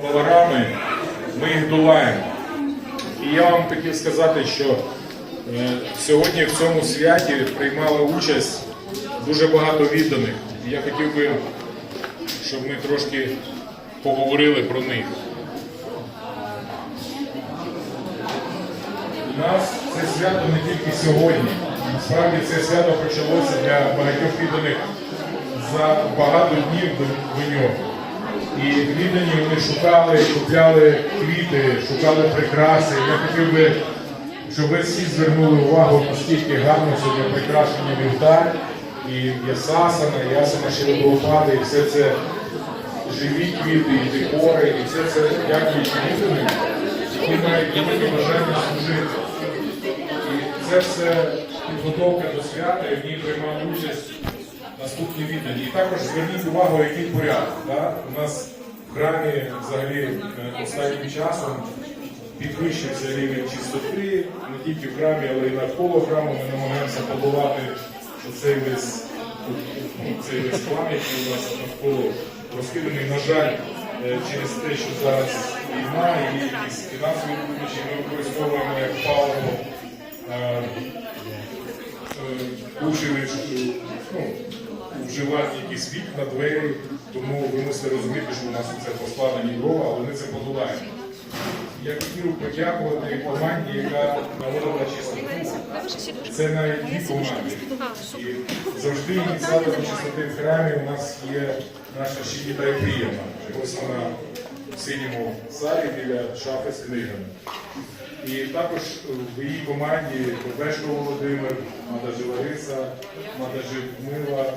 поварами, ми їх долаємо. І я вам хотів сказати, що е, сьогодні в цьому святі приймали участь дуже багато відданих. Я хотів би, щоб ми трошки поговорили про них. У нас це свято не тільки сьогодні. Насправді це свято почалося для багатьох відданих за багато днів до нього. І віддані вони шукали, купляли квіти, шукали прикраси. Я хотів би, щоб ви всі звернули увагу, наскільки гарно сьогодні прикрашені вівтар, і ясасана, ясана Шилобропади, і все це живі квіти, і декори, і все це дякуючи відданим, які мають велике бажання служити. І це все підготовка до свята, і в ній приймали участь наступні віддані. І також зверніть увагу, який порядок. Да? У нас в храмі взагалі е, останнім часом підвищився рівень чистоти, не тільки в храмі, але й навколо храму. Ми намагаємося подолати цей весь, ну, цей весь хлам, який у нас навколо розкиданий. На жаль, е, через те, що зараз війна і якісь фінансові труднощі, ми використовуємо як паливо е, ну, вживати якісь вікна, двері, тому ви мусите розуміти, що у нас це поскладені дрова, але ми це подолаємо. Я хотів подякувати команді, яка наводила чистоту. Це навіть дві команди. І завжди ініціатором чистоти в храмі у нас є наша Шігіта Єфрієва. Ось вона в синьому салі біля шафи з книгами. І також в її команді Бешко Володимир, Мадажи Лариса, Мадажи Мила,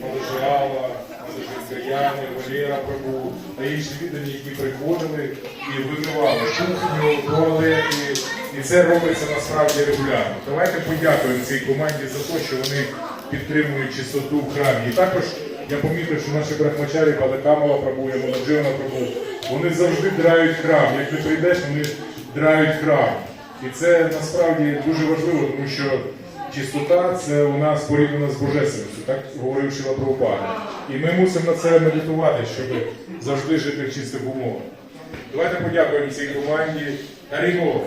Мадажи Алла, Мадажи Гаяни, Валера Прабу та інші віддані, які приходили і вимивали кухню, туалети. І це робиться насправді регулярно. Давайте подякуємо цій команді за те, що вони підтримують чистоту в храмі. І також я помітив, що наші брахмачарі Падакамова Прабу, Ямонадживана Прабу, вони завжди драють храм. Як ти прийдеш, вони драють храм. І це насправді дуже важливо, тому що чистота це у нас порівняно з божественністю, так говорив Шила Прабхупада. І ми мусимо на це медитувати, щоб завжди жити в чистих умовах. Давайте подякуємо цій команді. Гарімо!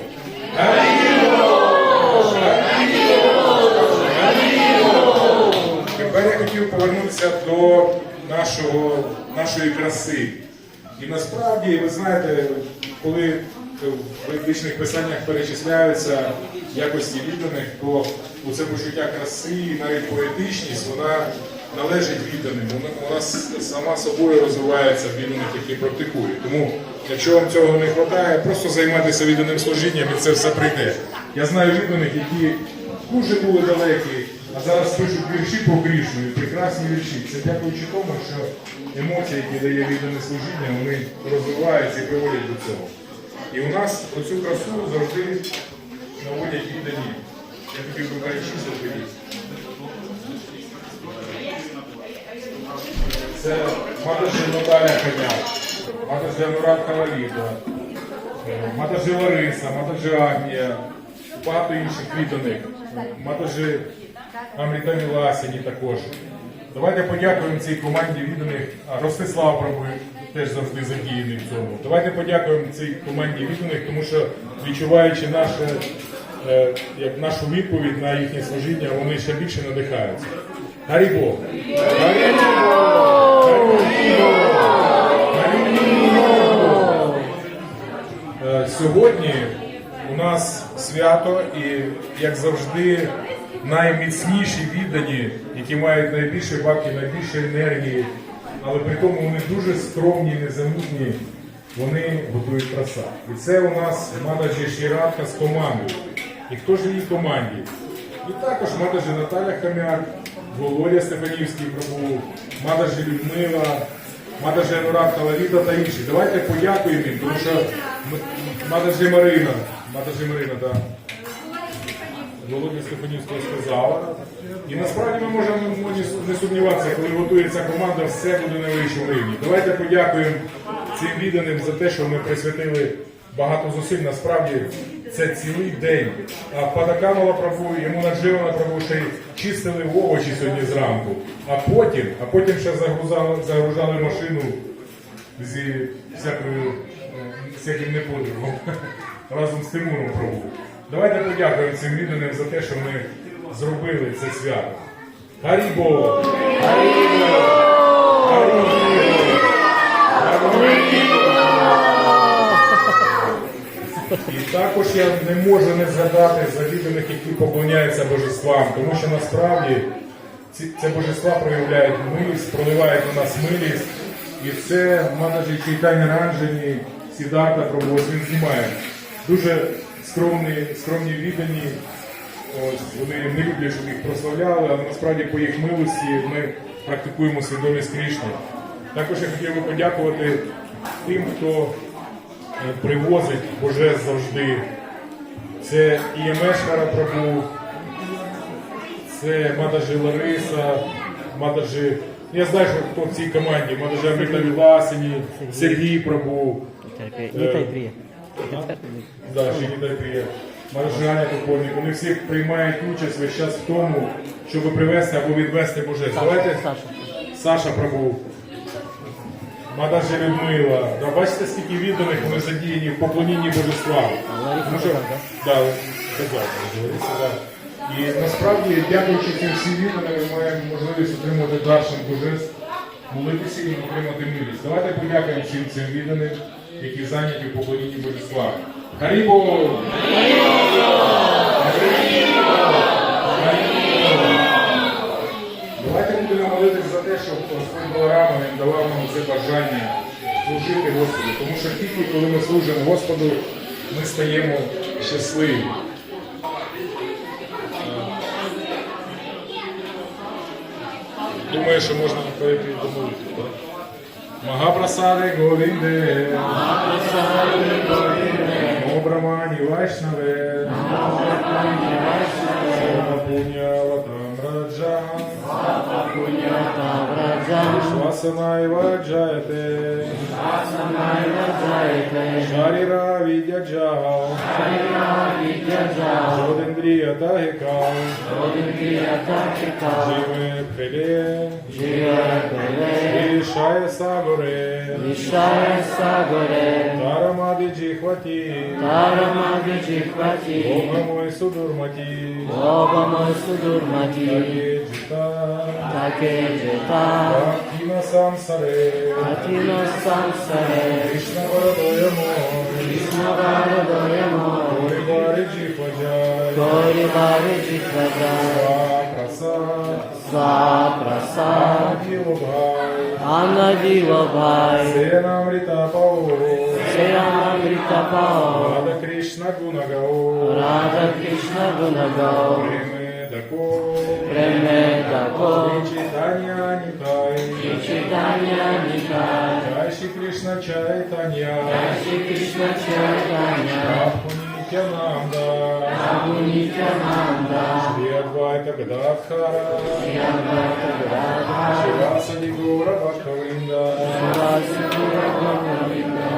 Тепер я хотів повернутися до нашого, нашої краси. І насправді, ви знаєте, коли в ведичних писаннях перечисляються якості відданих, то це почуття краси, і навіть поетичність, вона належить відданим. Вона сама собою розвивається в відданих, які практикують. Тому, якщо вам цього не вистачає, просто займайтеся відданим служінням і це все прийде. Я знаю відданих, які дуже були далекі, а зараз пишуть вірші по Крішну, і прекрасні вірші. Це дякуючи тому, що емоції, які дає віддане служіння, вони розвиваються і приводять до цього. І у нас оцю красу завжди наводять віддані. Я хотів би перечислити їх. Це Матажі Наталя Коняк, Матажі Анурат Каваліда, Матажі Лариса, Матажі Агнія, багато інших відданих, Матажі Амріта Міласіні також. Давайте подякуємо цій команді відданих. Ростислав Прабу теж завжди задіяний в цьому. Давайте подякуємо цій команді відданих, тому що відчуваючи наше, е, як нашу відповідь на їхнє служіння, вони ще більше надихаються. Гарібо! Е, Сьогодні у нас свято і, як завжди, найміцніші віддані, які мають найбільше баки, найбільше енергії, але при тому вони дуже скромні, незамітні, вони готують краса. І це у нас Мададжі Шіратка з командою. І хто ж в її команді? І також Мададжі Наталя Хам'як, Володя Стефанівський пробув, Мададжі Людмила, Мададжі Анурат Калавіта та інші. Давайте подякуємо їм, тому що М- Мададжі Марина, Мададжі Марина, так. Володя Стефанівського сказала. І насправді ми можемо не- сумніватися, коли готується команда, все буде на вищому рівні. Давайте подякуємо цим відданим за те, що ми присвятили багато зусиль. Насправді це цілий день. А Падакамова праву, йому надживана праву, ще й чистили овочі сьогодні зранку. А потім, а потім ще загрузали, загружали машину зі всякою, е, всяким неподрugом разом з Тимуром пробув. Давайте подякуємо цим відданим за те, що ми зробили це свято. Харібо! І також я не можу не згадати за відданих, які поклоняються божествам, тому що насправді ці, це божества проявляють милість, проливають на нас милість. І це менеджер Чайтані Ранжені, Сідарта Пробос, він знімає. Дуже скромні, скромні віддані. Ось, вони не люблять, щоб їх прославляли, але насправді по їх милості ми практикуємо свідомість Крішни. Також я хотів би подякувати тим, хто е, привозить Боже завжди. Це Іємешхара Прабу, це Мададжи Лариса, Мададжи. Я знаю, що хто в цій команді, Мададжи Амрита Віласіні, Сергій Прабу. Прія. Да, ще не привіт. Маржаня Топольник, вони всі приймають участь весь час в тому, щоб привезти або відвести божество. Давайте Саша. Саша пробув. Мадажі Людмила. Да, бачите, скільки відданих вони задіяні в поклонінні божествам. Лариса Тому що, да, казав, Лариса, да. І насправді, дякуючи цим всім відданим, ми маємо можливість отримати даршин божеств, молитися і отримати милість. Давайте подякуємо всім цим відданим, які зайняті в поклонінні божествам. Харібо! Давайте будемо молитися за те, щоб Господь Баларама він давав нам це бажання служити Господу. Тому що тільки коли ми служимо Господу, ми стаємо щасливі. Думаю, що можна перейти до молитви, так? Магапрасаде Говінде, Обрамані Вайшнаве, Сова Пуня Ватам Раджа, Швасанай Ваджаяте, Шаріра Відяджа, Жодендрія Вішає Сагоре, Вішає Сагоре, Тарамади Джихваті, Тарамади Джихваті, Бога мой Судурматі, Бога мой судурматі, Таке Джита, таке жита, Бхактіна Самсаре, Атіно самсаре, Кришна Варадоя Мой, Кришна Вародоямо, Горибари Джихваджай, Корі Бари Джихваджа, Прасад, Сапрасад, Ділобхай, Анна Ділобай, Сенамрита Пао, Сеямріта Пао, Рада Кришна Гунагао, Рада Кришна Гунагао, Преме Дако, Премедако, Читання Нітай, Читання Нітай, Джай Шри Кришна Чайтання, Шри Кришна Чайтання, Прабхунітянанда, Нітянанда, Шри Адвайта Гададхара, Шивасади Гура Бхактавинда,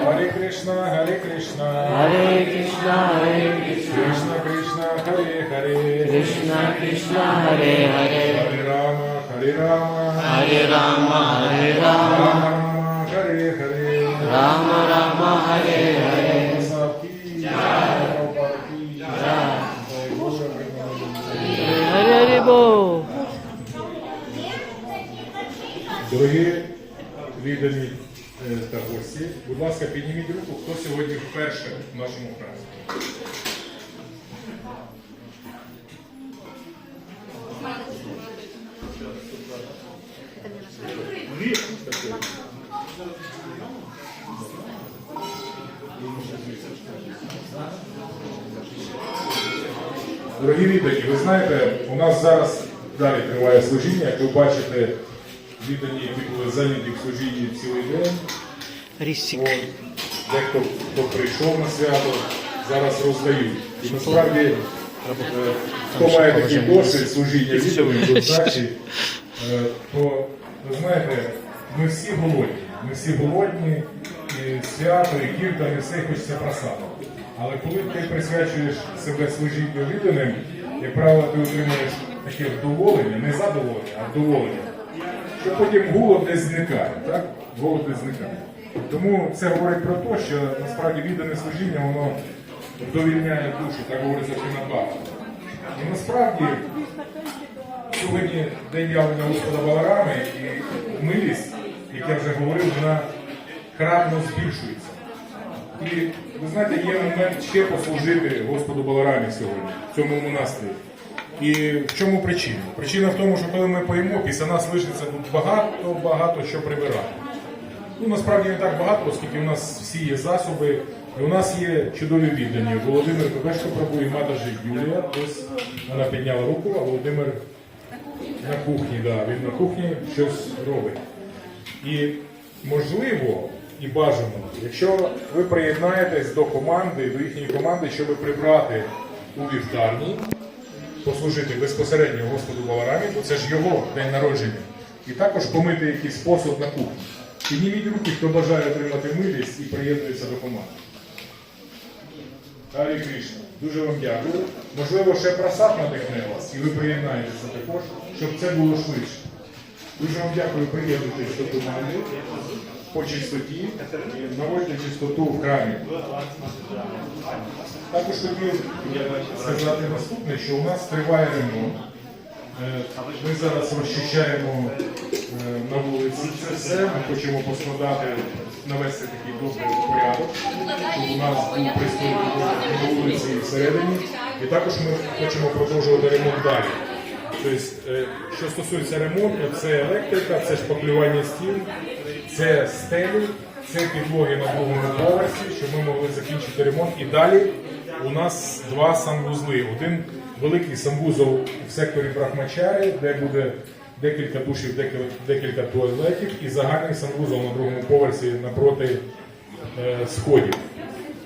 Харе Кришна, Харе Кришна, Харе Кришна, Харе Кришна, Кришна Кришна, Харе Харе, Кришна Кришна, Харе Харе, Харе Рама, Харе Рама, Харе Рама, Харе Рама, Рама Рама, Харе Харе, Рама Рама, Харе Харе, Дорогі віддані е, та гості, будь ласка, підніміть руку, хто сьогодні вперше в нашому храмі. Дорогі віддані, ви знаєте, у нас зараз далі триває служіння, як ви бачите, віддані, які були зайняті в служінні цілий день. Рісік. Дехто хто прийшов на свято, зараз роздають. І насправді, е, хто має такий досвід служіння відданим, достачі, е, то ви знаєте, ми всі голодні. Ми всі голодні, і свято, і кірта, і все хочеться просаду. Але коли ти присвячуєш себе служінню відданим, як правило, ти отримуєш таке вдоволення, не задоволення, а вдоволення. Що потім голод десь зникає, так? Голод десь зникає. Тому це говорить про те, що насправді віддане служіння воно довільняє душу, так говорить Святий Багато. І насправді сьогодні день явлення Господа Баларами і милість, як я вже говорив, вона кратно збільшується. І ви знаєте, є момент ще послужити Господу Баларамі сьогодні, в цьому монастирі. І в чому причина? Причина в тому, що коли ми поїмо, після нас лишиться тут багато-багато що прибирати. Ну, насправді не так багато, оскільки у нас всі є засоби, і у нас є чудові віддані. Володимир Бебешко Прабу і Матажі Юлія. Ось вона підняла руку, а Володимир на кухні, да, він на кухні щось робить. І можливо і бажано, якщо ви приєднаєтесь до команди, до їхньої команди, щоб прибрати у вівтарні, послужити безпосередньо Господу Баларамі, бо це ж його день народження, і також помити якийсь посуд на кухні. Підніміть руки, хто бажає отримати милість і приєднується до команди. Гарі Кришна, дуже вам дякую. Можливо, ще просад надихне вас, і ви приєднаєтеся також, щоб це було швидше. Дуже вам дякую, приєднуйтесь до команди по чистоті, наводьте чистоту в храмі. Також хотів сказати наступне, що у нас триває ремонт. Е, Ми зараз розчищаємо е, на вулиці це все. Ми хочемо поскладати, навести такий добрий порядок, щоб у нас був пристойний на вулиці і всередині. І також ми хочемо продовжувати ремонт далі. Тобто, е, що стосується ремонту, це електрика, це шпаклювання стін, це стелі, це підлоги на другому поверсі, щоб ми могли закінчити ремонт. І далі у нас два санвузли. Один великий санвузол в секторі Брахмачарі, де буде декілька душів, декілька, туалетів, і загальний санвузол на другому поверсі напроти е, сходів.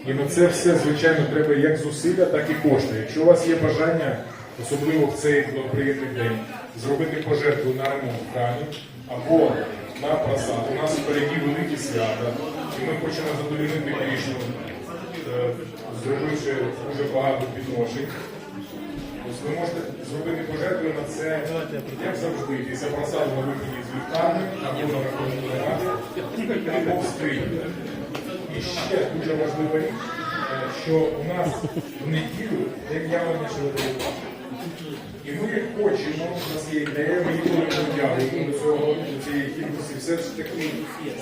І на це все, звичайно, треба як зусилля, так і кошти. Якщо у вас є бажання, особливо в цей благоприємний день, зробити пожертву на ремонт в храмі або на просад. У нас впереді великі свята, і ми хочемо задовольнити Крішну, е, зробивши дуже багато підношень. Ви можете зробити пожертву на це, як завжди, після просаду на виході з вівтарни, або на ради, або в скрині. І ще дуже важлива річ, е, що у нас в неділю день явлення Шевелевого. І ми хочемо, у нас є ідея, ми ніколи не вдягуємо до цього, до цієї кількості, все ж таки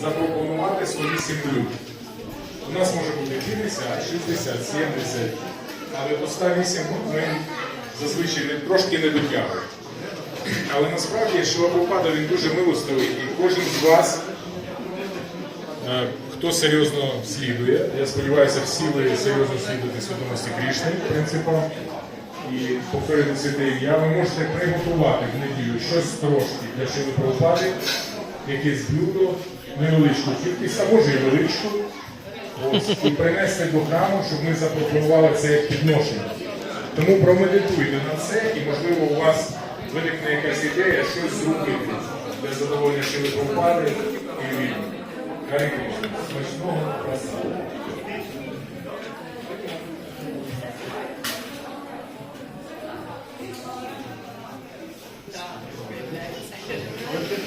запропонувати свої сім'ї. У нас може бути 50, 60, 70, але до 108 ми зазвичай трошки не дотягуємо. Але насправді Шилапопада він дуже милостивий, і кожен з вас, е, хто серйозно слідує, я сподіваюся, всі ви серйозно слідуєте свідомості Крішни, принципам, і повторити святе ім'я, ви можете приготувати в неділю щось трошки для Шилапопади, якесь блюдо, невеличку кількість, а може і величку, і принести до храму, щоб ми запропонували це як підношення. Тому промедитуйте на це і, можливо, у вас виникне якась ідея щось зробити для задоволення Шили Прабхупади і. Гарі Кришна, смачного красаву.